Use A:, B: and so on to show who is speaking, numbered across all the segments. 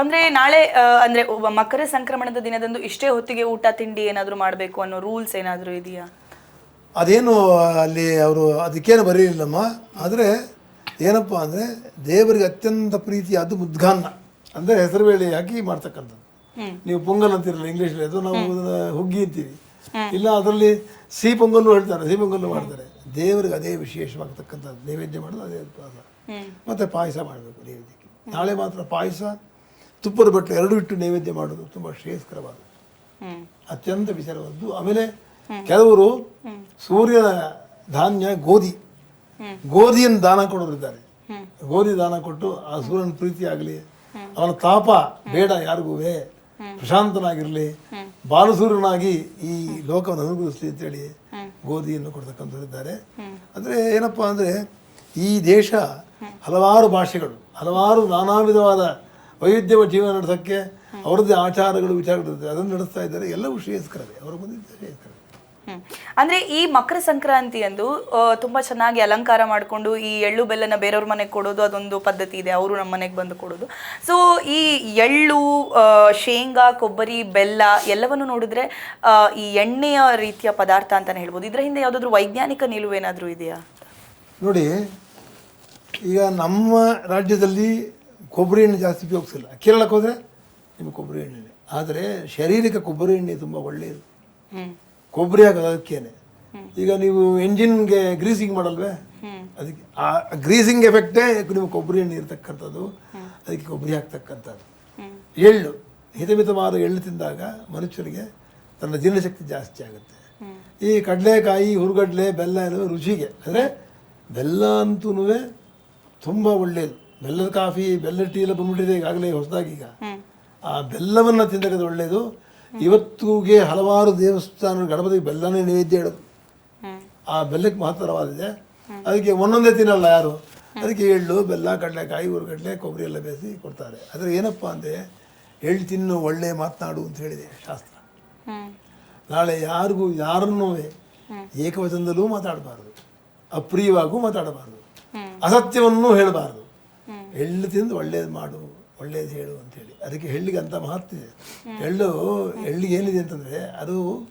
A: ಅಂದ್ರೆ ನಾಳೆ ಅಂದ್ರೆ ಒಬ್ಬ ಮಕರ ಸಂಕ್ರಮಣದ ದಿನದಂದು ಇಷ್ಟೇ ಹೊತ್ತಿಗೆ ಊಟ ತಿಂಡಿ ಏನಾದರೂ ಮಾಡಬೇಕು ಅನ್ನೋ ರೂಲ್ಸ್ ಏನಾದರೂ ಇದೆಯಾ?
B: ಅದೇನು ಅಲ್ಲಿ ಅವರು ಅದಕ್ಕೇನು ಬರೀಲಿಲ್ಲಮ್ಮ. ಆದರೆ ಏನಪ್ಪ ಅಂದರೆ ದೇವರಿಗೆ ಅತ್ಯಂತ ಪ್ರೀತಿಯಾದ ಮುದ್ಗಾನ್ನ ಅಂದರೆ ಹೆಸರುಬೇಳೆ ಹಾಕಿ ಮಾಡ್ತಕ್ಕಂಥದ್ದು. ನೀವು ಪೊಂಗಲ್ ಅಂತಿರಲ್ಲ ಇಂಗ್ಲೀಷಲ್ಲಿ ಅದು ನಾವು ಹುಗ್ಗಿ ಅಂತೀವಿ. ಇಲ್ಲ ಅದರಲ್ಲಿ ಸಿಹಿ ಪೊಂಗಲ್ಲು ಹೇಳ್ತಾರೆ ಸಿಹಿ ಪೊಂಗಲ್ಲು ಮಾಡ್ತಾರೆ. ದೇವರಿಗೆ ಅದೇ ವಿಶೇಷವಾಗ್ತಕ್ಕಂಥದ್ದು ನೈವೇದ್ಯ ಮಾಡೋದು ಅದೇ ಮತ್ತು ಪಾಯಸ ಮಾಡಬೇಕು ನೈವೇದ್ಯಕ್ಕೆ. ನಾಳೆ ಮಾತ್ರ ಪಾಯಸ ತುಪ್ಪದ ಬಟ್ಟಲು ಎರಡು ಇಟ್ಟು ನೈವೇದ್ಯ ಮಾಡೋದು ತುಂಬ ಶ್ರೇಯಸ್ಕರವಾದದ್ದು. ಅತ್ಯಂತ ವಿಚಾರವಾದ್ದು ಆಮೇಲೆ ಕೆಲವರು ಸೂರ್ಯನ ಧಾನ್ಯ ಗೋಧಿ. ಗೋಧಿಯನ್ನು ದಾನ ಕೊಡೋರಿದ್ದಾರೆ. ಗೋಧಿ ದಾನ ಕೊಟ್ಟು ಆ ಸೂರ್ಯನ ಪ್ರೀತಿ ಆಗಲಿ ಅವನ ತಾಪ ಬೇಡ ಯಾರಿಗೂ ಪ್ರಶಾಂತನಾಗಿರಲಿ. ಬಾಲಸೂರ್ಯನಾಗಿ ಈ ಲೋಕವನ್ನು ಅನುಭವಿಸಲಿ ಅಂತೇಳಿ ಗೋಧಿಯನ್ನು ಕೊಡ್ತಕ್ಕಂಥವ್ರಿದ್ದಾರೆ. ಅಂದರೆ ಏನಪ್ಪ ಅಂದರೆ ಈ ದೇಶ ಹಲವಾರು ಭಾಷೆಗಳು ಹಲವಾರು ನಾನಾ ವಿಧವಾದ ವೈವಿಧ್ಯಮ ಜೀವನ ನಡೆಸೋಕ್ಕೆ ಅವರದ್ದೇ ಆಚಾರಗಳು ವಿಚಾರಗಳಿರುತ್ತೆ. ಅದನ್ನು ನಡೆಸ್ತಾ ಇದ್ದಾರೆ. ಎಲ್ಲವೂ ಶ್ರೇಯಸ್ಕರವೇ. ಅವರ ಬಂದಿದ್ದ ಶ್ರೇಯಸ್ಕರ
A: ಹ್ಮ್. ಅಂದ್ರೆ ಈ ಮಕರ ಸಂಕ್ರಾಂತಿ ಅಂದು ಆ, ತುಂಬಾ ಚೆನ್ನಾಗಿ ಅಲಂಕಾರ ಮಾಡಿಕೊಂಡು ಈ ಎಳ್ಳು ಬೆಲ್ಲನ ಬೇರೆಯವ್ರ ಮನೆಗೆ ಕೊಡೋದು ಅದೊಂದು ಪದ್ಧತಿ ಇದೆ. ಅವರು ನಮ್ಮ ಮನೆಗೆ ಬಂದು ಕೊಡೋದು. ಸೊ ಈ ಎಳ್ಳು ಆ, ಶೇಂಗಾ ಕೊಬ್ಬರಿ ಬೆಲ್ಲ ಎಲ್ಲವನ್ನು ನೋಡಿದ್ರೆ ಆ, ಈ ಎಣ್ಣೆಯ ರೀತಿಯ ಪದಾರ್ಥ ಅಂತಾನೆ ಹೇಳ್ಬೋದು. ಇದ್ರ ಹಿಂದೆ ಯಾವ್ದಾದ್ರು ವೈಜ್ಞಾನಿಕ ನಿಲುವೇನಾದ್ರೂ ಇದೆಯಾ?
B: ನೋಡಿ ಈಗ ನಮ್ಮ ರಾಜ್ಯದಲ್ಲಿ ಕೊಬ್ಬರಿ ಎಣ್ಣೆ ಜಾಸ್ತಿ ಉಪಯೋಗಿಸಿಲ್ಲ. ಕೇರಳಕ್ಕೆ ಹೋದರೆ ನಿಮಗೆ ಕೊಬ್ಬರಿ ಎಣ್ಣೆ ಆದರೆ ಶಾರೀರಿಕ ಕೊಬ್ಬರಿ ಎಣ್ಣೆ ತುಂಬ ಒಳ್ಳೆಯದು ಕೊಬ್ಬರಿ ಹಾಕೋದು ಅದಕ್ಕೇನೆ. ಈಗ ನೀವು ಎಂಜಿನ್ಗೆ ಗ್ರೀಸಿಂಗ್ ಮಾಡಲ್ವೇ? ಅದಕ್ಕೆ ಆ ಗ್ರೀಸಿಂಗ್ ಎಫೆಕ್ಟೇ ನೀವು ಕೊಬ್ಬರಿ ಎಣ್ಣೆ ಇರತಕ್ಕಂಥದ್ದು ಅದಕ್ಕೆ ಕೊಬ್ಬರಿ ಹಾಕ್ತಕ್ಕಂಥದ್ದು. ಎಳ್ಳು ಹಿತಮಿತವಾದ ಎಳ್ಳು ತಿಂದಾಗ ಮನುಷ್ಯರಿಗೆ ತನ್ನ ಜೀರ್ಣಶಕ್ತಿ ಜಾಸ್ತಿ ಆಗುತ್ತೆ. ಈ ಕಡಲೆಕಾಯಿ ಹುರುಗಡ್ಲೆ ಬೆಲ್ಲ ಎಲ್ಲ ರುಚಿಗೆ. ಅಂದರೆ ಬೆಲ್ಲ ಅಂತೂ ತುಂಬ ಒಳ್ಳೆಯದು ಬೆಲ್ಲದ ಕಾಫಿ ಬೆಲ್ಲದ ಟೀ ಎಲ್ಲ ಬಂದ್ಬಿಟ್ಟಿದೆ ಈಗಾಗಲೇ ಹೊಸದಾಗಿ ಈಗ. ಆ ಬೆಲ್ಲವನ್ನು ತಿಂದಕ್ಕದು ಒಳ್ಳೆಯದು ಇವತ್ತಿಗೆ ಹಲವಾರು ದೇವಸ್ಥಾನ ಗಣಪತಿಗೆ ಬೆಲ್ಲನೇ ನೈವೇದ್ಯ ಇಡೋದು ಆ ಬೆಲ್ಲಕ್ಕೆ ಮಹತ್ತರವಾದಿದೆ ಅದಕ್ಕೆ ಒಂದೊಂದೇ ತಿನ್ನಲ್ಲ ಯಾರು? ಅದಕ್ಕೆ ಎಳ್ಳು ಬೆಲ್ಲ ಕಡಲೆಕಾಯಿ ಹುರುಗಡ್ಲೆ ಕೊಬ್ಬರಿ ಎಲ್ಲ ಬೇಯಿಸಿ ಕೊಡ್ತಾರೆ. ಆದರೆ ಏನಪ್ಪ ಅಂದರೆ ಎಳ್ಳು ತಿನ್ನು ಒಳ್ಳೆ ಮಾತನಾಡು ಅಂತ ಹೇಳಿದೆ ಶಾಸ್ತ್ರ. ನಾಳೆ ಯಾರಿಗೂ ಯಾರನ್ನೂ ಏಕವಚನದಲ್ಲೂ ಮಾತಾಡಬಾರ್ದು. ಅಪ್ರಿಯವಾಗೂ ಮಾತಾಡಬಾರ್ದು. ಅಸತ್ಯವನ್ನು ಹೇಳಬಾರ್ದು. ಎಳ್ಳು ತಿಂದು ಒಳ್ಳೇದು ಮಾಡು, ಒಳ್ಳೇದು ಹೇಳು ಅಂತೇಳಿ. ಅದಕ್ಕೆ ಎಳ್ಳಿಗೆ ಅಂತ ಮಹತ್ವ ಇದೆ. ಎಳ್ಳು, ಎಳ್ಳಿಗೆ ಏನಿದೆ ಅಂತಂದರೆ ಅದು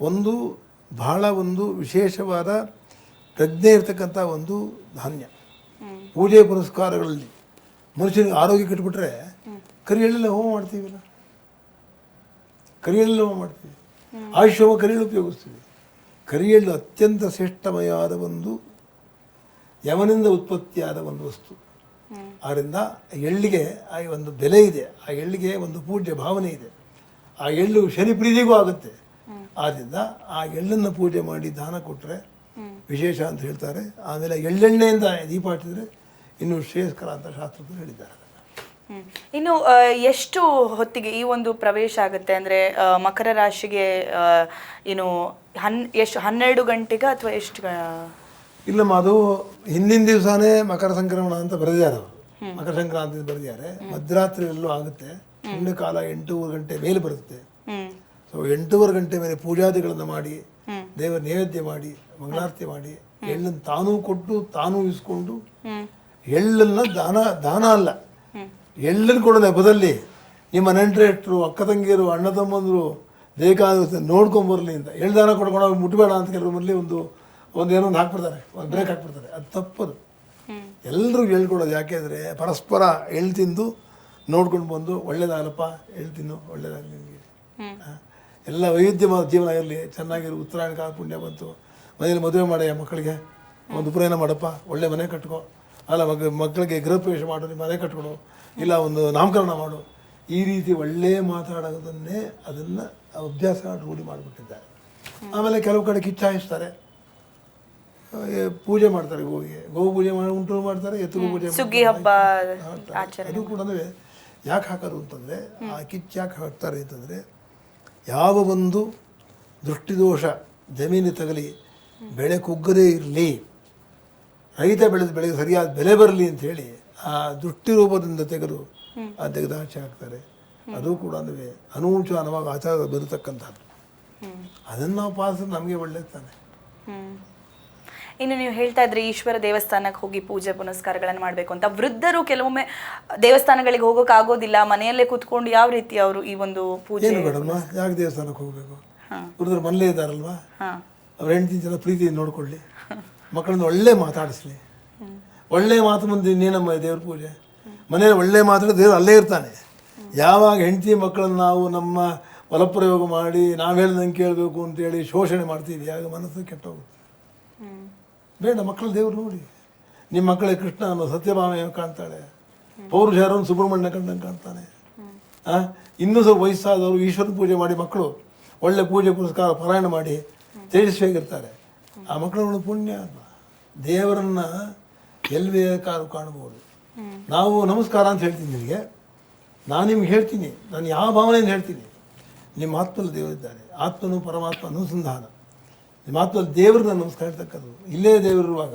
B: ಒಂದು ಬಹಳ ಒಂದು ವಿಶೇಷವಾದ ಪ್ರಜ್ಞೆ ಇರತಕ್ಕಂಥ ಒಂದು ಧಾನ್ಯ. ಪೂಜೆ ಪುರಸ್ಕಾರಗಳಲ್ಲಿ ಮನುಷ್ಯನಿಗೆ ಆರೋಗ್ಯ ಕೆಟ್ಟುಬಿಟ್ರೆ ಕರಿ ಎಳ್ಳೆಲ್ಲ ಹೋಮ ಮಾಡ್ತೀವಲ್ಲ? ಎಳ್ಳೆಲ್ಲ ಹೋಮ ಮಾಡ್ತೀವಿ. ಆಯುಷ್ ಹೋಮ ಎಳ್ಳು ಉಪಯೋಗಿಸ್ತೀವಿ. ಕರಿಯೆಳ್ಳು ಅತ್ಯಂತ ಶ್ರೇಷ್ಠಮಯವಾದ ಒಂದು, ಯವನಿಂದ ಉತ್ಪತ್ತಿಯಾದ ಒಂದು ವಸ್ತು. ಆದ್ದರಿಂದ ಎಳ್ಳಿಗೆ ಆ ಒಂದು ಬೆಲೆ ಇದೆ, ಆ ಎಳ್ಳಿಗೆ ಒಂದು ಪೂಜ್ಯ ಭಾವನೆ ಇದೆ. ಆ ಎಳ್ಳು ಶನಿ ಪ್ರೀತಿಗೂ ಆಗುತ್ತೆ. ಆದ್ದರಿಂದ ಆ ಎಳ್ಳನ್ನು ಪೂಜೆ ಮಾಡಿ ದಾನ ಕೊಟ್ಟರೆ ವಿಶೇಷ ಅಂತ ಹೇಳ್ತಾರೆ. ಆಮೇಲೆ ಎಳ್ಳೆಣ್ಣೆಯಿಂದ ದೀಪ ಹಚ್ಚಿದ್ರೆ ಇನ್ನೂ ಶ್ರೇಯಸ್ಕರ ಅಂತ ಶಾಸ್ತ್ರ ಹೇಳಿದ್ದಾರೆ.
A: ಇನ್ನು ಎಷ್ಟು ಹೊತ್ತಿಗೆ ಈ ಒಂದು ಪ್ರವೇಶ ಆಗುತ್ತೆ? ಅಂದ್ರೆ ಮಕರ ರಾಶಿಗೆ ಏನು ಹನ್, ಎಷ್ಟು ಹನ್ನೆರಡು ಗಂಟೆಗೆ ಅಥವಾ ಎಷ್ಟು
B: ಇಲ್ಲಮ್ಮ ಅದು ಹಿಂದಿನ ದಿವಸನೇ ಮಕರ ಸಂಕ್ರಮಣ ಅಂತ ಬರೆದಿದ್ದಾರೆ ಮಕರ ಸಂಕ್ರಾಂತಿ ಅಂತ ಬರೆದಿದ್ದಾರೆ. ಮಧ್ಯರಾತ್ರಿ ಎಲ್ಲೂ ಆಗುತ್ತೆ ಪುಣ್ಯ ಕಾಲ ಎಂಟೂವರೆ ಗಂಟೆ ಮೇಲೆ ಬರುತ್ತೆ. ಸೊ ಎಂಟೂವರೆ ಗಂಟೆ ಮೇಲೆ ಪೂಜಾದಿಗಳನ್ನು ಮಾಡಿ ದೇವರ ನೈವೇದ್ಯ ಮಾಡಿ ಮಂಗಳಾರತಿ ಮಾಡಿ ಎಳ್ಳನ್ನು ತಾನೂ ಕೊಟ್ಟು ತಾನೂ ಇಸ್ಕೊಂಡು ಎಳ್ಳನ್ನು ದಾನ ದಾನ ಅಲ್ಲ. ಎಳ್ಳನ್ನು ಕೊಡೋ ನೆಪದಲ್ಲಿ ನಿಮ್ಮ ನೆಂಟರೆಟ್ರು ಅಕ್ಕ ತಂಗಿಯರು ಅಣ್ಣ ತಮ್ಮಂದರು ಬೇಕಾದ ನೋಡ್ಕೊಂಬರ್ಲಿ ಅಂತ. ಎಳ್ಳು ದಾನ ಕೊಡ್ಕೊಂಡು ಮುಟ್ಬೇಡ ಅಂತ ಮೊದಲೇ ಒಂದು ಒಂದು ಏನೋ ಒಂದು ಹಾಕ್ಬಿಡ್ತಾರೆ ಒಂದು ಬ್ರೇಕ್ ಹಾಕ್ಬಿಡ್ತಾರೆ. ಅದು ತಪ್ಪದು. ಎಲ್ಲರೂ ಹೇಳ್ಕೊಡೋದು ಯಾಕೆಂದರೆ ಪರಸ್ಪರ ಎಳ್ಳು ತಿಂದು ನೋಡ್ಕೊಂಡು ಬಂದು ಒಳ್ಳೇದಾಗಲಪ್ಪ ಎಳ್ಳು ತಿನ್ನು ಒಳ್ಳೇದಾಗಲಿ ನಿಮಗೆ. ಎಲ್ಲ ವೈವಿಧ್ಯವಾದ ಜೀವನ ಇರಲಿ ಚೆನ್ನಾಗಿರು ಉತ್ತರಾಯಣ ಕಾಲ ಪುಣ್ಯ ಬಂತು. ಮನೇಲಿ ಮದುವೆ ಮಾಡಿ ಮಕ್ಕಳಿಗೆ. ಒಂದು ಉಪನಯನ ಮಾಡಪ್ಪ ಒಳ್ಳೆ ಮನೆ ಕಟ್ಕೋ. ಅಲ್ಲ ಮಗ ಮಕ್ಕಳಿಗೆ ಗೃಹ ಪ್ರವೇಶ ಮಾಡು ನಿಮ್ಮ ಮನೆ ಕಟ್ಕೊಡು. ಇಲ್ಲ ಒಂದು ನಾಮಕರಣ ಮಾಡು. ಈ ರೀತಿ ಒಳ್ಳೆ ಮಾತಾಡೋದನ್ನೇ ಅದನ್ನು ಅಭ್ಯಾಸ ರೂಢಿ ಮಾಡಿಬಿಟ್ಟಿದ್ದಾರೆ. ಆಮೇಲೆ ಕೆಲವು ಕಡೆ ಕಿಚ್ಚಾಯಿಸ್ತಾರೆ. ಪೂಜೆ ಮಾಡ್ತಾರೆ ಗೋವಿಗೆ. ಗೋವು ಪೂಜೆ ಮಾಡಿ ಉಂಟು ಮಾಡ್ತಾರೆ ಎತ್ತು ಪೂಜೆ.
A: ಸುಗ್ಗಿ ಹಬ್ಬ.
B: ಅದು ಕೂಡ ಯಾಕೆ ಹಾಕೋದು ಅಂತಂದರೆ ಆ ಕಿಚ್ಚು ಯಾಕೆ ಹಾಕ್ತಾರೆ ಅಂತಂದರೆ ಯಾವ ಒಂದು ದೃಷ್ಟಿದೋಷ ಜಮೀನು ತಗಲಿ ಬೆಳೆ ಕುಗ್ಗದೇ ಇರಲಿ ರೈತ ಬೆಳೆದ ಬೆಳೆಗೆ ಸರಿಯಾದ ಬೆಲೆ ಬರಲಿ ಅಂತ ಹೇಳಿ ಆ ದೃಷ್ಟಿ ರೂಪದಿಂದ ತೆಗೆದು ಆ ತೆಗೆದು ಆಚೆ ಹಾಕ್ತಾರೆ. ಅದು ಕೂಡ ಅನೂಚಾನವಾಗಿ ಆಚಾರ ಬರತಕ್ಕಂಥದ್ದು. ಅದನ್ನು ನಾವು ಪಾಲಿಸಿದ್ರೆ ನಮಗೆ ಒಳ್ಳೆಯದು ತಾನೆ.
A: ಇನ್ನು ನೀವು ಹೇಳ್ತಾ ಇದ್ರಿ ಈಶ್ವರ ದೇವಸ್ಥಾನಕ್ಕೆ ಹೋಗಿ ಪೂಜೆ ಪುನಸ್ಕಾರಗಳನ್ನು ಮಾಡಬೇಕು ಅಂತ. ವೃದ್ಧರು ಕೆಲವೊಮ್ಮೆ ದೇವಸ್ಥಾನಗಳಿಗೆ ಹೋಗೋಕೆ ಆಗೋದಿಲ್ಲ ಮನೆಯಲ್ಲೇ ಕೂತ್ಕೊಂಡು ಯಾವ ರೀತಿ ಅವರು ಈ ಒಂದು ಪೂಜೆ
B: ಏನು ಯಾಕೆ ದೇವಸ್ಥಾನಕ್ಕೆ ಹೋಗಬೇಕು? ವೃದ್ಧರು ಮನೇಲೇ ಇದ್ದಾರಲ್ವಾ? ಅವ್ರ ಹೆಂಡತಿ ಜನ ಪ್ರೀತಿ ನೋಡ್ಕೊಳ್ಳಿ. ಮಕ್ಕಳನ್ನ ಒಳ್ಳೆ ಮಾತಾಡಿಸ್ಲಿ. ಒಳ್ಳೆ ಮಾತು ಮುಂದೆ ಇನ್ನೇನಮ್ಮ ದೇವ್ರ ಪೂಜೆ? ಮನೇಲಿ ಒಳ್ಳೆ ಮಾತಾಡಿ ದೇವ್ರು ಅಲ್ಲೇ ಇರ್ತಾನೆ. ಯಾವಾಗ ಹೆಂಡತಿ ಮಕ್ಕಳನ್ನ ನಾವು ನಮ್ಮ ಬಲಪ್ರಯೋಗ ಮಾಡಿ ನಾವು ಹೇಳ್ದಂಗೆ ಕೇಳಬೇಕು ಅಂತೇಳಿ ಶೋಷಣೆ ಮಾಡ್ತೀವಿ ಯಾವಾಗ ಮನಸ್ಸು ಕೆಟ್ಟೋಗುತ್ತೆ. ಬೇಡ ಮಕ್ಕಳು ದೇವ್ರು ನೋಡಿ. ನಿಮ್ಮ ಮಕ್ಕಳಿಗೆ ಕೃಷ್ಣ ಅನ್ನೋ ಸತ್ಯಭಾಮ ಕಾಣ್ತಾಳೆ. ಪೌರುಷಾರನ್ನು ಸುಬ್ರಹ್ಮಣ್ಯ ಕಂಡಂಗೆ ಕಾಣ್ತಾನೆ. ಆ? ಇನ್ನೂ ಸ್ವಲ್ಪ ವಯಸ್ಸಾದವರು ಈಶ್ವರನ ಪೂಜೆ ಮಾಡಿ ಮಕ್ಕಳು ಒಳ್ಳೆ ಪೂಜೆ ಪುರಸ್ಕಾರ ಪಾರಾಯಣ ಮಾಡಿ ತೇಜಸ್ವಿಯಾಗಿರ್ತಾರೆ ಆ ಮಕ್ಕಳು ಪುಣ್ಯ ಅಲ್ವಾ? ದೇವರನ್ನ ಎಲ್ಲಿ ಬೇಕಾದ್ರೂ ಕಾಣಬಹುದು. ನಾವು ನಮಸ್ಕಾರ ಅಂತ ಹೇಳ್ತೀನಿ ನಿಮಗೆ. ನಾನು ನಿಮ್ಗೆ ಹೇಳ್ತೀನಿ. ನಾನು ಯಾವ ಭಾವನೆಯಿಂದ ಹೇಳ್ತೀನಿ? ನಿಮ್ಮ ಆತ್ಮಲ್ಲಿ ದೇವರಿದ್ದಾರೆ. ಆತ್ಮನು ಪರಮಾತ್ಮ ಅನುಸಂಧಾನ. ಆತ್ಮಲ್ಲಿ ದೇವ್ರನ್ನ ನಮಸ್ಕಾರ ಇರ್ತಕ್ಕದ್ದು ಇಲ್ಲೇ ದೇವರಿರುವಾಗ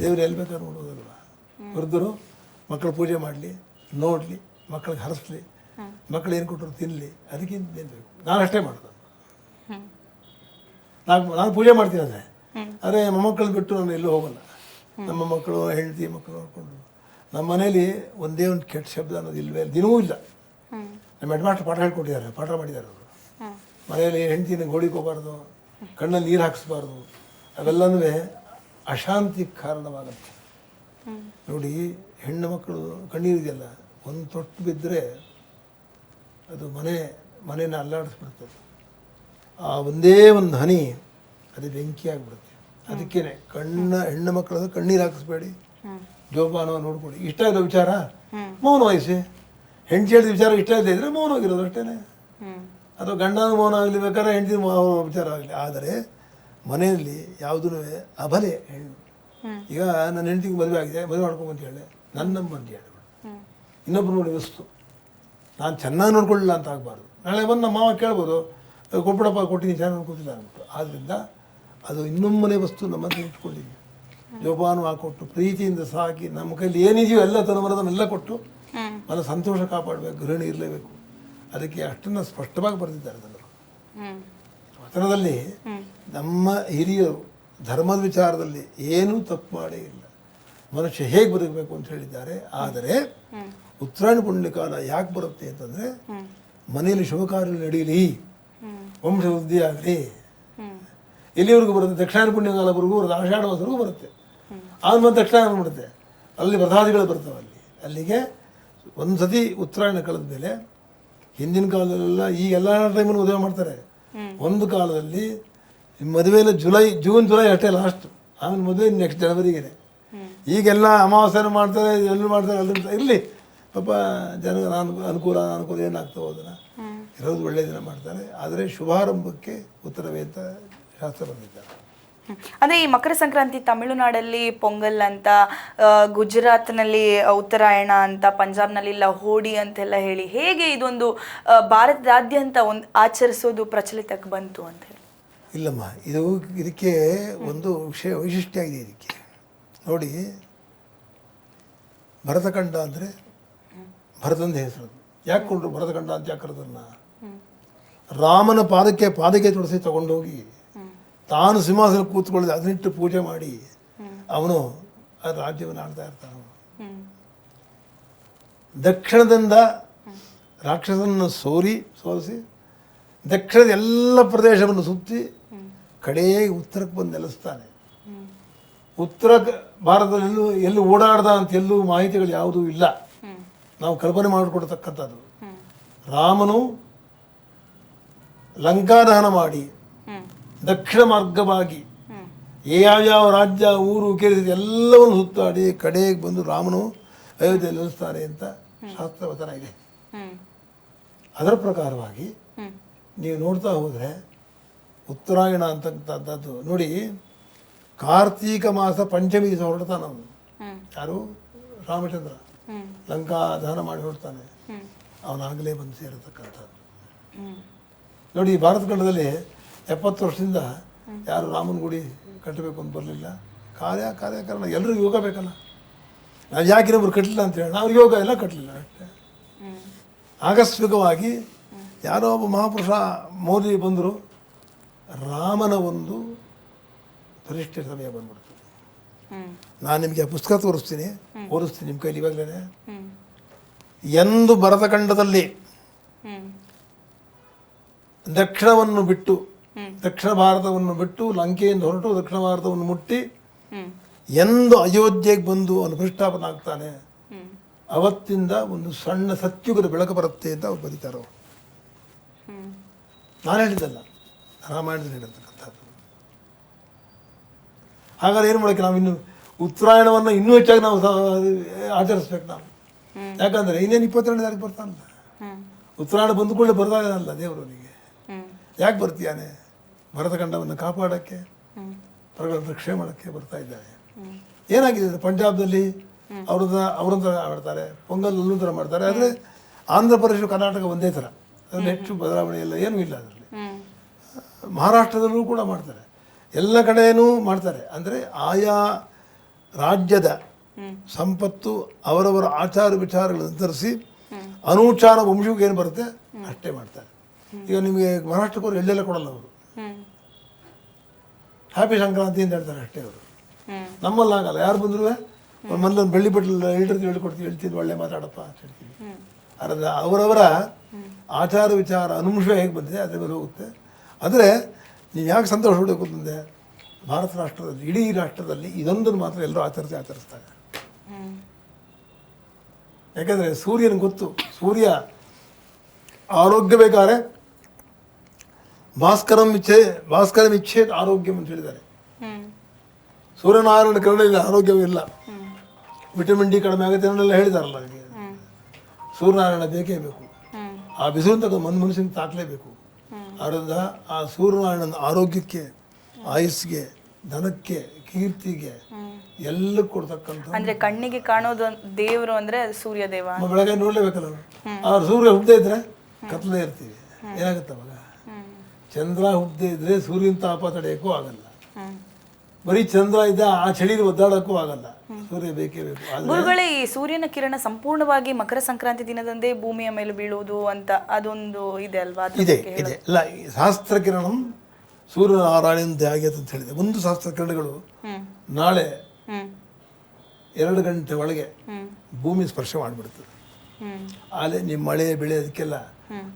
B: ದೇವ್ರು ಎಲ್ಲಿ ಬೇಕಾದ್ರೂ ನೋಡೋದಲ್ವ ವೃದ್ಧರು ಮಕ್ಕಳು ಪೂಜೆ ಮಾಡಲಿ ನೋಡಲಿ ಮಕ್ಕಳಿಗೆ ಹರಿಸ್ಲಿ ಮಕ್ಕಳು ಏನು ಕೊಟ್ಟರು ತಿನ್ನಲಿ ಅದಕ್ಕಿಂತ ಏನು ಬೇಕು? ನಾನು ಅಷ್ಟೇ ಮಾಡೋದು. ನಾನು ನಾನು ಪೂಜೆ ಮಾಡ್ತೀನಿ ಅಂದರೆ ಆದರೆ ಮೊಮ್ಮಕ್ಕಳು ಬಿಟ್ಟು ನಾನು ಎಲ್ಲೂ ಹೋಗಲ್ಲ. ನಮ್ಮ ಮಕ್ಕಳು ಹೆಂಡತಿ ಮಕ್ಕಳು ನೋಡಿಕೊಂಡು. ನಮ್ಮ ಮನೇಲಿ ಒಂದೇ ಒಂದು ಕೆಟ್ಟ ಶಬ್ದ ಅನ್ನೋದು ಇಲ್ಲವೇ ಇಲ್ಲ. ದಿನವೂ ಇಲ್ಲ. ನಮ್ಮ ಹೆಡ್ ಮಾಸ್ಟರ್ ಪಾಠ ಹೇಳ್ಕೊಟ್ಟಿದ್ದಾರೆ ಪಾಠ ಮಾಡಿದ್ದಾರೆ ಅವರು. ಮನೆಯಲ್ಲಿ ಹೆಂಡತಿನ ಗೋಳಿಕೋಬಾರ್ದು ಕಣ್ಣಲ್ಲಿ ನೀರು ಹಾಕಿಸ್ಬಾರ್ದು. ಅವೆಲ್ಲನೂ ಅಶಾಂತಿ ಕಾರಣವಾಗುತ್ತೆ. ನೋಡಿ ಹೆಣ್ಣು ಮಕ್ಕಳು ಕಣ್ಣೀರಿದೆಯಲ್ಲ ಒಂದು ತೊಟ್ಟು ಬಿದ್ದರೆ ಅದು ಮನೆ ಮನೆಯನ್ನು ಅಲ್ಲಾಡಿಸ್ಬಿಡ್ತದೆ. ಆ ಒಂದೇ ಒಂದು ಹನಿ ಅದು ಬೆಂಕಿ ಆಗಿಬಿಡುತ್ತೆ. ಅದಕ್ಕೇನೆ ಕಣ್ಣ ಹೆಣ್ಣು ಮಕ್ಕಳು ಕಣ್ಣೀರು ಹಾಕಿಸ್ಬೇಡಿ. ಜೋಪಾನ ನೋಡ್ಕೊಡಿ ಇಷ್ಟ ಇದೆ ವಿಚಾರ. ಮೌನ ವಹಿಸಿ. ಹೆಣ್ಣು ಹೇಳಿದ ವಿಚಾರ ಇಷ್ಟ ಇದೆ ಇದ್ರೆ ಮೌನವಾಗಿರೋದು ಅಷ್ಟೇನೆ.
A: ಹ್ಮ್.
B: ಅಥವಾ ಗಂಡನ ಮೌನ ಆಗಲಿ ಬೇಕಾದ್ರೆ ಹೆಂಡತಿ ವಿಚಾರ ಆಗಲಿ. ಆದರೆ ಮನೆಯಲ್ಲಿ ಯಾವುದೂ ಅಬಲೆ ಹೆಣ್ಣು. ಈಗ ನನ್ನ ಹೆಂಡತಿಗೆ ಮದುವೆ ಆಗಿದೆ ಮದುವೆ ಮಾಡ್ಕೊಂಬಂತ ಹೇಳಿ. ನನ್ನ ಬಂದು ಹೇಳಿ. ಇನ್ನೊಬ್ರು ನೋಡಿ ವಸ್ತು ನಾನು ಚೆನ್ನಾಗಿ ನೋಡ್ಕೊಳ್ಳಿಲ್ಲ ಅಂತ ಆಗಬಾರ್ದು. ನಾಳೆ ಬಂದು ನಮ್ಮ ಮಾವ ಕೇಳ್ಬೋದು "ಏ, ಕೊಟ್ಬಿಡಪ್ಪ ಕೊಟ್ಟಿದ್ದೀನಿ ಚೆನ್ನಾಗಿ ನೋಡ್ಕೊತಿಲ್ಲ ಅಂದ್ಬಿಟ್ಟು. ಆದ್ದರಿಂದ ಅದು ಇನ್ನೊಮ್ಮನೆ ವಸ್ತು ನಮ್ಮ ನಮ್ಮಲ್ಲಿ ಇಟ್ಕೊಂಡಿದ್ವಿ. ಜೋಪಾನು ಕೊಟ್ಟು ಪ್ರೀತಿಯಿಂದ ಸಾಕಿ ನಮ್ಮ ಕೈಯಲ್ಲಿ ಏನಿದೆಯೋ ಎಲ್ಲ ತನಮರದನ್ನೆಲ್ಲ ಕೊಟ್ಟು ಮನ ಸಂತೋಷ ಕಾಪಾಡಬೇಕು ಗೃಹಿಣಿ ಇರಲೇಬೇಕು. ಅದಕ್ಕೆ ಅಷ್ಟನ್ನು ಸ್ಪಷ್ಟವಾಗಿ ಬರೆದಿದ್ದಾರೆ ಜನರು
A: ಹ್ಮ್.
B: ವಚನದಲ್ಲಿ ನಮ್ಮ ಹಿರಿಯರು ಧರ್ಮದ ವಿಚಾರದಲ್ಲಿ ಏನೂ ತಪ್ಪು ಮಾಡೇ ಇಲ್ಲ. ಮನುಷ್ಯ ಹೇಗೆ ಬದುಕಬೇಕು ಅಂತ ಹೇಳಿದ್ದಾರೆ. ಆದರೆ ಉತ್ತರಾಯಣ ಪುಣ್ಯಕಾಲ ಯಾಕೆ ಬರುತ್ತೆ ಅಂತಂದರೆ ಮನೆಯಲ್ಲಿ ಶುಭ ಕಾರ್ಯ ನಡೀಲಿ ವಂಶ ವೃದ್ಧಿ ಆಗಲಿ. ಇಲ್ಲಿವರೆಗೂ ಬರುತ್ತೆ? ದಕ್ಷಿಣ ಪುಣ್ಯಕಾಲವರೆಗೂ ಬರುತ್ತೆ. ಆಷಾಢ ಮಾಸವರೆಗೂ ಬರುತ್ತೆ. ಆಮೇಲೆ ದಕ್ಷಿಣ ಬರುತ್ತೆ ಅಲ್ಲಿ ವ್ರತಾದಿಗಳು ಬರ್ತವೆ ಅಲ್ಲಿ. ಅಲ್ಲಿಗೆ ಒಂದು ಸತಿ ಉತ್ತರಾಯಣ ಕಳೆದ ಮೇಲೆ ಹಿಂದಿನ ಕಾಲದಲ್ಲೆಲ್ಲ ಈ ಎಲ್ಲ ಟೈಮಲ್ಲಿ ಮದುವೆ ಮಾಡ್ತಾರೆ. ಒಂದು ಕಾಲದಲ್ಲಿ ಮದುವೆಯಲ್ಲಿ ಜುಲೈ, ಜೂನ್, ಜುಲೈ ಅಷ್ಟೇ ಲಾಸ್ಟ್ ಆಮೇಲೆ ಮದುವೆ ನೆಕ್ಸ್ಟ್ ಜನವರಿಗೆ ಈಗೆಲ್ಲ ಅಮಾವಾಸ್ಯನ ಮಾಡ್ತಾರೆ, ಎಲ್ಲೂ ಮಾಡ್ತಾರೆ ಎಲ್ಲ ಇರಲಿ. ಪಾಪ ಜನ ಅನುಕೂಲ ಅನುಕೂಲ ಅನುಕೂಲ ಏನಾಗ್ತವೆ ಅದನ್ನು. ಇರೋದು ಒಳ್ಳೆಯ ದಿನ ಮಾಡ್ತಾರೆ. ಆದರೆ ಶುಭಾರಂಭಕ್ಕೆ ಉತ್ತರವೇ ಅಂತ ಶಾಸ್ತ್ರ ಬಂದಿದ್ದಾರೆ.
A: ಅಂದ್ರೆ ಈ ಮಕರ ಸಂಕ್ರಾಂತಿ ತಮಿಳುನಾಡಲ್ಲಿ ಪೊಂಗಲ್ ಅಂತ ಗುಜರಾತ್ನಲ್ಲಿ ಉತ್ತರಾಯಣ ಅಂತ ಪಂಜಾಬ್ನಲ್ಲಿ ಲಹೋಡಿ ಅಂತೆಲ್ಲ ಹೇಳಿ ಹೇಗೆ ಇದೊಂದು ಭಾರತದಾದ್ಯಂತ ಒಂದು ಆಚರಿಸೋದು ಪ್ರಚಲಿತಕ್ಕೆ ಬಂತು ಅಂತ ಹೇಳಿ.
B: ಇಲ್ಲಮ್ಮ ಇದು ಇದಕ್ಕೆ ಒಂದು ವಿಷಯ ವೈಶಿಷ್ಟ್ಯ ಇದೆ ಇದಕ್ಕೆ. ನೋಡಿ ಭರತಖಂಡ ಅಂದರೆ ಭರತಂದ ಹೆಸರು. ಯಾಕೆ ಕೊಂಡ್ರು ಭರತಖಂಡ ಅಂತ ಯಾಕೆ ರಾಮನ ಪಾದಕ್ಕೆ ಪಾದಕ್ಕೆ ತೊಡಸಿ ತಗೊಂಡೋಗಿ ತಾನು ಸಿಂಹಾಸನ ಕೂತ್ಕೊಳ್ಳದೆ ಅದನ್ನಿಟ್ಟು ಪೂಜೆ ಮಾಡಿ ಅವನು ಆ ರಾಜ್ಯವನ್ನು ಆಡ್ತಾ ಇರ್ತಾನೆ ದಕ್ಷಿಣದಿಂದ ರಾಕ್ಷಸನನ್ನು ಸೋರಿ, ಸೋಲಿಸಿ ದಕ್ಷಿಣದ ಎಲ್ಲ ಪ್ರದೇಶವನ್ನು ಸುತ್ತಿ ಕಡೆಗೆ ಉತ್ತರಕ್ಕೆ ಬಂದು ನೆಲೆಸ್ತಾನೆ. ಉತ್ತರ ಭಾರತದಲ್ಲಿ ಎಲ್ಲೂ ಓಡಾಡ್ದ ಅಂತ ಎಲ್ಲೂ ಮಾಹಿತಿಗಳು ಯಾವುದೂ ಇಲ್ಲ. ನಾವು ಕಲ್ಪನೆ ಮಾಡಿಕೊಡ್ತಕ್ಕಂಥದ್ದು. ರಾಮನು ಲಂಕಾದಹನ ಮಾಡಿ ದಕ್ಷಿಣ ಮಾರ್ಗವಾಗಿ ಯಾವ್ಯಾವ ರಾಜ್ಯ ಊರು ಕೇಳಿದ ಎಲ್ಲವನ್ನು ಸುತ್ತಾಡಿ ಕಡೆಗೆ ಬಂದು ರಾಮನು ಅಯೋಧ್ಯೆಯಲ್ಲಿ ನಿಲ್ಲಿಸ್ತಾರೆ ಅಂತ ಶಾಸ್ತ್ರ ವಚನ ಇದೆ. ಅದರ ಪ್ರಕಾರವಾಗಿ ನೀವು ನೋಡ್ತಾ ಹೋದರೆ ಉತ್ತರಾಯಣ ಅಂತಕ್ಕಂಥದ್ದು. ನೋಡಿ ಕಾರ್ತೀಕ ಮಾಸ ಪಂಚಮಿ ದಿವಸ ಹೊರಡ್ತಾನೆ ಅವನು. ಯಾರು? ರಾಮಚಂದ್ರ. ಲಂಕಾ ದಹನ ಮಾಡಿ ಹೊರಡ್ತಾನೆ. ಅವನಾಗಲೇ ಬಂದು ಸೇರತಕ್ಕಂಥದ್ದು. ನೋಡಿ ಭಾರತ ಖಂಡದಲ್ಲಿ ಎಪ್ಪತ್ತು ವರ್ಷದಿಂದ ಯಾರು ರಾಮನ ಗುಡಿ ಕಟ್ಟಬೇಕು ಅಂತ ಬರಲಿಲ್ಲ. ಕಾರ್ಯ ಕಾರ್ಯಕಾರಣ ಎಲ್ಲರಿಗೂ ಯೋಗ ಬೇಕಲ್ಲ. ನಾವು ಯಾಕೆ ಇನ್ನೊಬ್ರು ಕಟ್ಟಲಿಲ್ಲ ಅಂತ ಹೇಳಿ ನಾವು ಯೋಗ ಎಲ್ಲ ಕಟ್ಟಲಿಲ್ಲ ಅಷ್ಟೇ. ಆಕಸ್ಮಿಕವಾಗಿ ಯಾರೋ ಒಬ್ಬ ಮಹಾಪುರುಷ ಮೋದಿ ಬಂದರು ರಾಮನ ಒಂದು ಗರಿಷ್ಠ ಸಮಯ ಬಂದ್ಬಿಡ್ತು. ನಾನು ನಿಮಗೆ ಆ ಪುಸ್ತಕ ತೋರಿಸ್ತೀನಿ ಓದಿಸ್ತೀನಿ ನಿಮ್ಮ ಕೈಲಿ ಇವಾಗಲೇ ಎಂದು ಭರತಖಂಡದಲ್ಲಿ ದಕ್ಷಿಣವನ್ನು ಬಿಟ್ಟು ದಕ್ಷಿಣ ಭಾರತವನ್ನು ಬಿಟ್ಟು ಲಂಕೆಯಿಂದ ಹೊರಟು ದಕ್ಷಿಣ ಭಾರತವನ್ನು ಮುಟ್ಟಿ ಎಂದು ಅಯೋಧ್ಯೆಗೆ ಬಂದು ಅವನು ಪ್ರತಿಷ್ಠಾಪನ ಆಗ್ತಾನೆ. ಅವತ್ತಿಂದ ಒಂದು ಸಣ್ಣ ಸತ್ಯುಗದ ಬೆಳಕು ಬರುತ್ತೆ ಅಂತ ಅವ್ರು ಬರೀತಾರೆ ಅವ್ರು. ನಾನು ಹೇಳಿದ್ದಲ್ಲ ರಾಮಾಯಣದಲ್ಲಿ ಹೇಳಿರ್ತಕ್ಕಂಥದ್ದು. ಹಾಗಾದ್ರೆ ಏನು ಮಾಡೋಕ್ಕೆ ನಾವು ಇನ್ನು ಉತ್ತರಾಯಣವನ್ನು ಇನ್ನೂ ಹೆಚ್ಚಾಗಿ ನಾವು ಆಚರಿಸ್ಬೇಕು ನಾವು. ಯಾಕಂದರೆ ಇನ್ನೇನು ಇಪ್ಪತ್ತೆರಡು ತಾರೀಕು ಬರ್ತಾನಲ್ಲ. ಉತ್ತರಾಯಣ ಬಂದ ಕೂಡಲೇ ಬರ್ತಾನಲ್ಲ ದೇವರವನಿಗೆ
A: ಹ್ಮ್.
B: ಯಾಕೆ ಬರ್ತೀಯಾನೆ? ಭರತಖಂಡವನ್ನು ಕಾಪಾಡೋಕ್ಕೆ ಪ್ರಗಳನ್ನು ರಕ್ಷಣೆ ಮಾಡೋಕ್ಕೆ ಬರ್ತಾ
A: ಇದ್ದಾರೆ.
B: ಏನಾಗಿದೆ ಪಂಜಾಬ್ದಲ್ಲಿ ಅವ್ರದ್ದು ಅವ್ರನ್ನ ಮಾಡ್ತಾರೆ ಪೊಂಗಲ್ ಅಲ್ಲೂ ಥರ ಮಾಡ್ತಾರೆ. ಆದರೆ ಆಂಧ್ರ ಪ್ರದೇಶ ಕರ್ನಾಟಕ ಒಂದೇ ಥರ ಅದರಲ್ಲಿ ಹೆಚ್ಚು ಬದಲಾವಣೆ ಇಲ್ಲ ಏನೂ ಇಲ್ಲ ಅದರಲ್ಲಿ. ಮಹಾರಾಷ್ಟ್ರದಲ್ಲೂ ಕೂಡ ಮಾಡ್ತಾರೆ. ಎಲ್ಲ ಕಡೆಯೂ ಮಾಡ್ತಾರೆ. ಅಂದರೆ ಆಯಾ ರಾಜ್ಯದ ಸಂಪತ್ತು ಅವರವರ ಆಚಾರ ವಿಚಾರಗಳನ್ನು ಅನುಸರಿಸಿ ಅನೂಚಾರ ವಂಶಕ್ಕೆ ಏನು ಬರುತ್ತೆ? ಅಷ್ಟೇ ಮಾಡ್ತಾರೆ. ಈಗ ನಿಮಗೆ ಮಹಾರಾಷ್ಟ್ರಕ್ಕೂ ಎಲ್ಲೆಲ್ಲ ಕೊಡಲ್ಲ ಅವರು. ಹ್ಯಾಪಿ ಸಂಕ್ರಾಂತಿ ಅಂತ ಹೇಳ್ತಾರೆ ಅಷ್ಟೇ ಅವರು. ನಮ್ಮಲ್ಲಿ ಆಗಲ್ಲ. ಯಾರು ಬಂದ್ರು ಮೊದಲೊಂದು ಬೆಳ್ಳಿ ಬಟ್ಟಲು ಹೇಳಿರ್ತೀವಿ ಹೇಳ್ಕೊಡ್ತೀವಿ ಹೇಳ್ತೀನಿ ಒಳ್ಳೆ ಮಾತಾಡಪ್ಪ ಅಂತ ಹೇಳ್ತೀವಿ ಅದರಿಂದ ಅವರವರ ಆಚಾರ ವಿಚಾರ ಅನುಂಶ ಹೇಗೆ ಬಂದಿದೆ ಅದ್ರ ಮೇಲೆ ಹೋಗುತ್ತೆ. ಆದರೆ ನೀವು ಯಾಕೆ ಸಂತೋಷ ಪಡಬೇಕು ಅಂತಂದರೆ ಭಾರತ ರಾಷ್ಟ್ರದಲ್ಲಿ ಇಡೀ ರಾಷ್ಟ್ರದಲ್ಲಿ ಇದೊಂದನ್ನು ಮಾತ್ರ ಎಲ್ಲರೂ ಆಚರಿಸಿ ಆಚರಿಸ್ತಾರೆ. ಯಾಕಂದರೆ ಸೂರ್ಯನ ಗೊತ್ತು. ಸೂರ್ಯ ಆರೋಗ್ಯ ಬೇಕಾದ್ರೆ ಭಾಸ್ಕರಂ ಇಚ್ಛೆ ಭಾಸ್ಕರಂ ಇಚ್ಛೆ ಆರೋಗ್ಯಂ ಅಂತ ಹೇಳಿದ್ದಾರೆ. ಸೂರ್ಯನಾರಾಯಣ ಕರುಣೆಯಲ್ಲಿ ಆರೋಗ್ಯವಿಲ್ಲ ವಿಟಮಿನ್ ಡಿ ಕಡಿಮೆ ಆಗುತ್ತೆ ಅನ್ನೆಲ್ಲ ಹೇಳಿದಾರಲ್ಲ ಸೂರ್ಯನಾರಾಯಣ ಬೇಕೇ. ಬೇಕು ಆ ಬಿಸಿಲು ತಗೊಂಡು ಮನ್ ಮನುಷ್ಯನ ತಾಕಲೇಬೇಕು ಆದ್ದರಿಂದ ಆ ಸೂರ್ಯನಾರಾಯಣನ ಆರೋಗ್ಯಕ್ಕೆ ಆಯುಸ್ಗೆ ಧನಕ್ಕೆ ಕೀರ್ತಿಗೆ ಎಲ್ಲ ಕೊಡ್ತಕ್ಕಂಥ
A: ಅಂದ್ರೆ ಕಣ್ಣಿಗೆ ಕಾಣೋದು ದೇವರು ಅಂದ್ರೆ ಅದು ಸೂರ್ಯ ದೇವ
B: ಬೆಳಗ್ಗೆ ನೋಡ್ಲೇಬೇಕಲ್ಲ. ಅವ್ರು ಆ ಸೂರ್ಯ ಹುಟ್ಟದೇ ಇದ್ರೆ ಕತ್ಲೇ ಇರ್ತೀವಿ. ಏನಾಗುತ್ತೆ ಅವಾಗ? ಚಂದ್ರ ಹುಟ್ಟದೇ ಇದ್ರೆ ಸೂರ್ಯನ ತಾಪ ತಡೆಯೋಕ್ಕೂ ಆಗಲ್ಲ. ಬರೀ ಚಂದ್ರ ಇದ್ದ ಆ ಚಳಿ ಒದ್ದಾಡೋಕ್ಕೂ ಆಗಲ್ಲ. ಸೂರ್ಯ ಬೇಕೇ ಬೇಕು.
A: ಗುರುಗಳೇ ಈ ಸೂರ್ಯನ ಕಿರಣ ಸಂಪೂರ್ಣವಾಗಿ ಮಕರ ಸಂಕ್ರಾಂತಿ ದಿನದಂದೇ ಭೂಮಿಯ ಮೇಲೆ ಬೀಳುವುದು ಅಂತ ಅದೊಂದು ಇದೆ ಅಲ್ವಾ?
B: ಇದೆ ಇದೆ. ಇಲ್ಲ ಈ ಶಾಸ್ತ್ರ ಸೂರ್ಯ ನಾರಾಯಣಂತೆ ತ್ಯಾಗ್ಯತ ಅಂತ ಹೇಳಿದೆ. ಒಂದು ಶಾಸ್ತ್ರ ಕಿರಣಗಳು ನಾಳೆ ಎರಡು ಗಂಟೆ ಒಳಗೆ ಭೂಮಿ ಸ್ಪರ್ಶ ಮಾಡಿಬಿಡ್ತದೆ ಆಲೆ ನಿಮ್ಮ ಮಳೆ ಬೆಳೆ ಅದಕ್ಕೆಲ್ಲ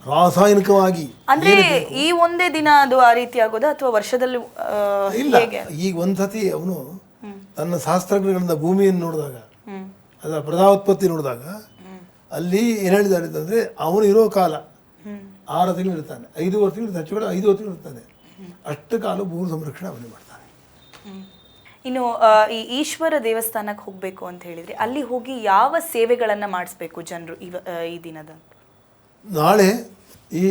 B: ರಾಸಾಯನಿಕವಾಗಿ
A: ಅಂದ್ರೆ ಈ ಒಂದೇ ದಿನ ಅದು ಆ ರೀತಿ ಆಗೋದಾ ಅಥವಾ ವರ್ಷದಲ್ಲಿ ಆ,
B: ಇಲ್ಲ. ಈಗ ಒಂದ್ಸತಿ ಅವನು ತನ್ನ ಶಾಸ್ತ್ರಜ್ಞಗಳಿಂದ ಭೂಮಿಯನ್ನು ನೋಡಿದಾಗ
A: ಹ್ಮ್.
B: ಅದರ ಪ್ರಜಾೋತ್ಪತ್ತಿ ನೋಡಿದಾಗ ಅಲ್ಲಿ ಏನು ಹೇಳಿದ್ದಾರೆ ಅಂತಂದರೆ ಅವನು ಇರೋ ಕಾಲ ಆರು ತಿಂಗಳು ಇರ್ತಾನೆ ಐದೂವರೆ ತಿಂಗಳು ಹೆಚ್ಚು ಕಡೆ ಐದೂವರೆ ತಿಂಗಳು ಇರ್ತಾನೆ. ಅಷ್ಟು ಕಾಲ ಭೂ ಸಂರಕ್ಷಣೆ ಅವನೇ ಮಾಡ್ತಾನೆ.
A: ಹ್ಮ್. ಇನ್ನು ಈ ಈಶ್ವರ ದೇವಸ್ಥಾನಕ್ಕೆ ಹೋಗಬೇಕು ಅಂತ ಹೇಳಿದರೆ ಅಲ್ಲಿ ಹೋಗಿ ಯಾವ ಸೇವೆಗಳನ್ನು ಮಾಡಿಸ್ಬೇಕು ಜನರು ಇವ ಈ ದಿನದ?
B: ನಾಳೆ ಈ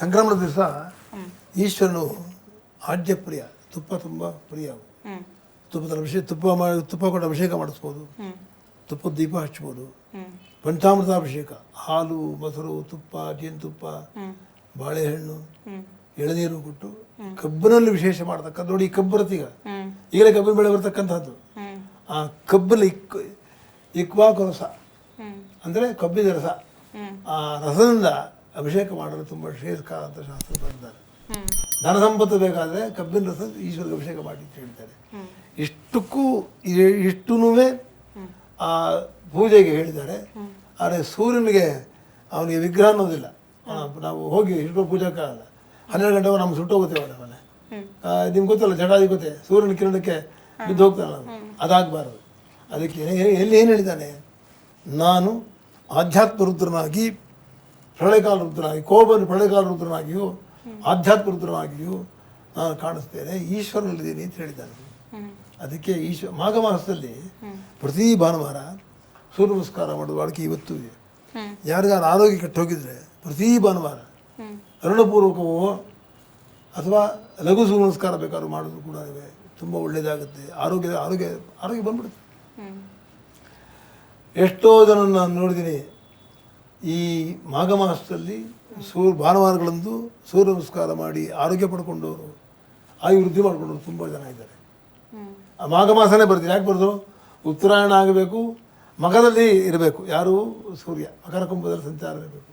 B: ಸಂಕ್ರಮಣ ದಿವಸ ಈಶ್ವರನು ಆಜ್ಯ ಪ್ರಿಯ ತುಪ್ಪ ತುಂಬ ಪ್ರಿಯ. ತುಪ್ಪದ ಅಭಿಷೇಕ ತುಪ್ಪ ಮಾಡಿ ತುಪ್ಪ ಕೊಟ್ಟು ಅಭಿಷೇಕ ಮಾಡಿಸ್ಬೋದು. ತುಪ್ಪದ ದೀಪ ಹಚ್ಬೋದು. ಪಂಚಾಮೃತ ಅಭಿಷೇಕ ಹಾಲು ಮೊಸರು ತುಪ್ಪ ಜೇನುತುಪ್ಪ ಬಾಳೆಹಣ್ಣು ಎಳನೀರು ಕೊಟ್ಟು ಕಬ್ಬಿನಲ್ಲಿ ವಿಶೇಷ ಮಾಡ್ತಕ್ಕಂಥ ನೋಡಿ ಈ ಕಬ್ಬು ಬರುತ್ತೆ ಈಗ. ಈಗಲೇ ಕಬ್ಬಿನ ಬೆಳೆ ಬರ್ತಕ್ಕಂಥದ್ದು ಆ ಕಬ್ಬಲ್ಲಿ ಇಕ್ ಇಕ್ವಾಕು ರಸ ಅಂದರೆ ಕಬ್ಬಿದ ರಸ. ಆ ರಸದಿಂದ ಅಭಿಷೇಕ ಮಾಡಲು ತುಂಬ ಶ್ರೇಷ್ಠ ಅಂತ ಶಾಸ್ತ್ರ
A: ಬಂದಿದ್ದಾರೆ.
B: ಧನ ಸಂಪತ್ತು ಬೇಕಾದರೆ ಕಬ್ಬಿನ ರಸ ಈಶ್ವರಿಗೆ ಅಭಿಷೇಕ ಮಾಡಿ ಅಂತ ಹೇಳ್ತಾರೆ. ಇಷ್ಟಕ್ಕೂ ಇಷ್ಟೂ ಆ ಪೂಜೆಗೆ ಹೇಳಿದ್ದಾರೆ. ಆದರೆ ಸೂರ್ಯನಿಗೆ ಅವನಿಗೆ ವಿಗ್ರಹ ಅನ್ನೋದಿಲ್ಲ. ನಾವು ಹೋಗಿ ಇಟ್ಕೊಂಡು ಪೂಜೆಕ್ಕಾಗಲ್ಲ ಹನ್ನೆರಡು ಗಂಟೆಗೆ ಸುಟ್ಟು ಸುಟ್ಟೋಗುತ್ತೇವೆ ಅವನ ಮನೆ. ನಿಮ್ಗೆ ಗೊತ್ತಲ್ಲ ಜಟಾದಿ ಗೊತ್ತೆ? ಸೂರ್ಯನ ಕಿರಣಕ್ಕೆ ಬಿದ್ದು ಅವನು. ಅದಾಗಬಾರ್ದು. ಅದಕ್ಕೆ ಎಲ್ಲಿ ಏನು ಹೇಳಿದ್ದಾನೆ? ನಾನು ಆಧ್ಯಾತ್ಮ ರುದ್ರನಾಗಿ ಪ್ರಳಯಕಾಲ ರುದ್ರನಾಗಿ ಕೋಪನ ಪ್ರಳಯಕಾಲ ರುದ್ರನಾಗಿಯೂ ಆಧ್ಯಾತ್ಮ ರುದ್ರನಾಗಿಯೂ ನಾನು ಕಾಣಿಸ್ತೇನೆ ಈಶ್ವರನಲ್ಲಿದ್ದೀನಿ ಅಂತ ಹೇಳಿದ್ದಾನೆ. ಅದಕ್ಕೆ ಈಶ್ವ ಮಾಘ ಮಾಸದಲ್ಲಿ ಪ್ರತಿ ಭಾನುವಾರ ಸೂರ್ಯ ನಮಸ್ಕಾರ ಮಾಡುವ ಅಡಿಕೆ ಇವತ್ತು ಇದೆ. ಯಾರಿಗಾರು ಆರೋಗ್ಯ ಕೆಟ್ಟೋಗಿದ್ರೆ ಪ್ರತಿ ಭಾನುವಾರ ಅರುಣಪೂರ್ವಕವೋ ಅಥವಾ ಲಘು ನಮಸ್ಕಾರ ಬೇಕಾದ್ರೂ ಮಾಡಿದ್ರು ಕೂಡ ತುಂಬ ಒಳ್ಳೆಯದಾಗುತ್ತೆ ಆರೋಗ್ಯ ಆರೋಗ್ಯ ಆರೋಗ್ಯ ಬಂದ್ಬಿಡುತ್ತೆ. ಎಷ್ಟೋ ಜನ ನಾನು ನೋಡಿದ್ದೀನಿ. ಈ ಮಾಘ ಮಾಸದಲ್ಲಿ ಸೂರ್ಯ ಭಾನುವಾರಗಳಂದು ಸೂರ್ಯ ನಮಸ್ಕಾರ ಮಾಡಿ ಆರೋಗ್ಯ ಪಡ್ಕೊಂಡವರು, ಆಯು ವೃದ್ಧಿ ಮಾಡ್ಕೊಂಡವರು ತುಂಬ ಜನ ಇದ್ದಾರೆ. ಆ ಮಾಘ ಮಾಸನೇ ಯಾಕೆ ಬರೋದು? ಉತ್ತರಾಯಣ ಆಗಬೇಕು ಮಗದಲ್ಲಿ ಇರಬೇಕು. ಯಾರು? ಸೂರ್ಯ. ಮಕರ ಕುಂಭದಲ್ಲಿ ಸಂಚಾರ ಇರಬೇಕು.